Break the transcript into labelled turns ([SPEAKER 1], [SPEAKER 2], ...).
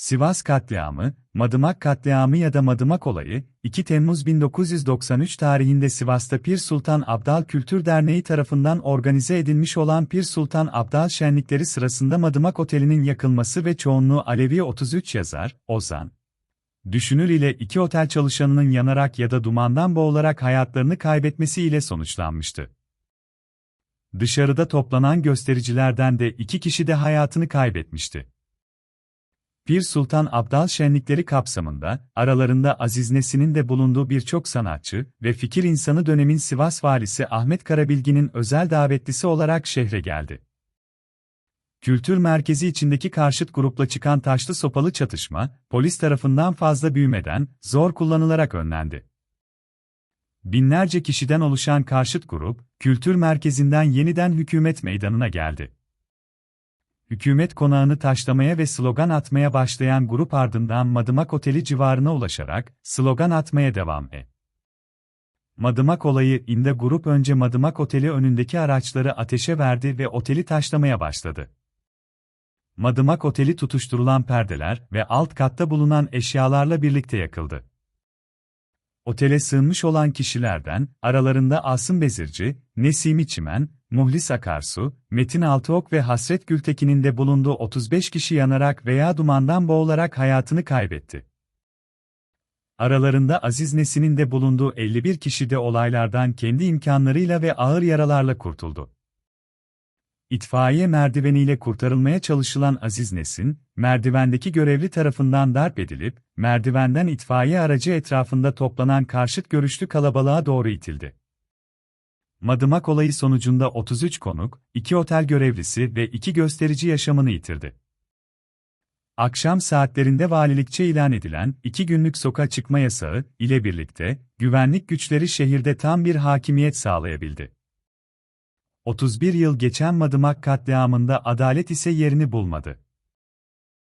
[SPEAKER 1] Sivas katliamı, Madımak katliamı ya da Madımak olayı, 2 Temmuz 1993 tarihinde Sivas'ta Pir Sultan Abdal Kültür Derneği tarafından organize edilmiş olan Pir Sultan Abdal şenlikleri sırasında Madımak Oteli'nin yakılması ve çoğunluğu Alevi 33 yazar, Ozan. Düşünür ile iki otel çalışanının yanarak ya da dumandan boğularak hayatlarını kaybetmesi ile sonuçlanmıştı. Dışarıda toplanan göstericilerden de iki kişi de hayatını kaybetmişti. Pir Sultan Abdal şenlikleri kapsamında, aralarında Aziz Nesin'in de bulunduğu birçok sanatçı ve fikir insanı dönemin Sivas valisi Ahmet Karabilgin'in özel davetlisi olarak şehre geldi. Kültür merkezi içindeki karşıt grupla çıkan taşlı sopalı çatışma, polis tarafından fazla büyümeden, zor kullanılarak önlendi. Binlerce kişiden oluşan karşıt grup, kültür merkezinden yeniden hükümet meydanına geldi hükümet konağını taşlamaya ve slogan atmaya başlayan grup ardından Madımak Oteli civarına ulaşarak slogan atmaya devam etti. Madımak olayı inde grup önce Madımak Oteli önündeki araçları ateşe verdi ve oteli taşlamaya başladı. Madımak Oteli tutuşturulan perdeler ve alt katta bulunan eşyalarla birlikte yakıldı. Otele sığınmış olan kişilerden, aralarında Asım Bezirci, Nesimi Çimen, Muhlis Akarsu, Metin Altıok ve Hasret Gültekin'in de bulunduğu 35 kişi yanarak veya dumandan boğularak hayatını kaybetti. Aralarında Aziz Nesin'in de bulunduğu 51 kişi de olaylardan kendi imkanlarıyla ve ağır yaralarla kurtuldu. İtfaiye merdiveniyle kurtarılmaya çalışılan Aziz Nesin, merdivendeki görevli tarafından darp edilip, merdivenden itfaiye aracı etrafında toplanan karşıt görüşlü kalabalığa doğru itildi. Madımak olayı sonucunda 33 konuk, 2 otel görevlisi ve 2 gösterici yaşamını yitirdi. Akşam saatlerinde valilikçe ilan edilen iki günlük sokağa çıkma yasağı ile birlikte güvenlik güçleri şehirde tam bir hakimiyet sağlayabildi. 31 yıl geçen Madımak katliamında adalet ise yerini bulmadı.